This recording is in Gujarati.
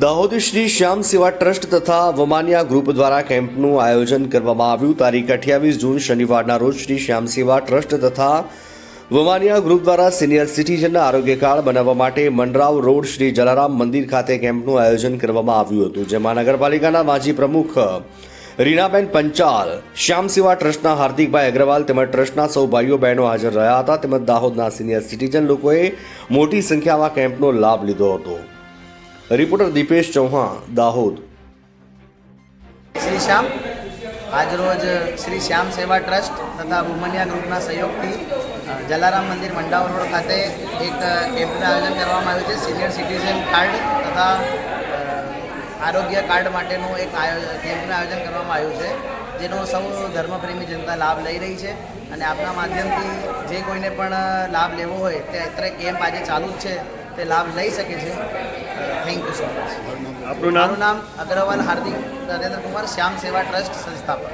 દાહોદ શ્રી શ્યામ સેવા ટ્રસ્ટ તથા વમાનિયા ગ્રુપ દ્વારા કેમ્પનું આયોજન કરવામાં આવ્યું. તારીખ અઠ્યાવીસ જૂન શનિવારના રોજ શ્રી શ્યામ સેવા ટ્રસ્ટ તથા વમાનિયા ગ્રુપ દ્વારા સિનિયર સિટીઝનના આરોગ્ય કાર્ડ બનાવવા માટે મંડરાવ રોડ શ્રી જલારામ મંદિર ખાતે કેમ્પનું આયોજન કરવામાં આવ્યું હતું, જેમાં નગરપાલિકાના માજી પ્રમુખ રીનાબેન પંચાલ, શ્યામ સેવા ટ્રસ્ટના હાર્દિકભાઈ અગ્રવાલ તેમજ ટ્રસ્ટના સૌ ભાઈઓ બહેનો હાજર રહ્યા હતા. તેમજ દાહોદના સિનિયર સિટીઝન લોકોએ મોટી સંખ્યામાં કેમ્પનો લાભ લીધો હતો. રિપોર્ટર દીપેશ ચૌહાણ, દાહોદ. શ્રી શ્યામ આજરોજ શ્રી શ્યામ સેવા ટ્રસ્ટ તથા વુમનિયા ગ્રુપના સહયોગથી જલારામ મંદિર મંડાવ રોડ ખાતે એક કેમ્પનું આયોજન કરવામાં આવ્યું છે. સિનિયર સિટીઝન કાર્ડ તથા આરોગ્ય કાર્ડ માટેનું એક કેમ્પનું આયોજન કરવામાં આવ્યું છે, જેનો સૌ ધર્મપ્રેમી જનતા લાભ લઈ રહી છે અને આપના માધ્યમથી જે કોઈને પણ લાભ લેવો હોય તે અત્યારે કેમ્પ આજે ચાલુ જ છે, તે લાભ લઈ શકે છે. Thank you so much. આપણું નામ? નામ અગ્રવાલ હાર્દિક નરેન્દ્ર કુમાર શ્યામ સેવા ટ્રસ્ટ સંસ્થાપક.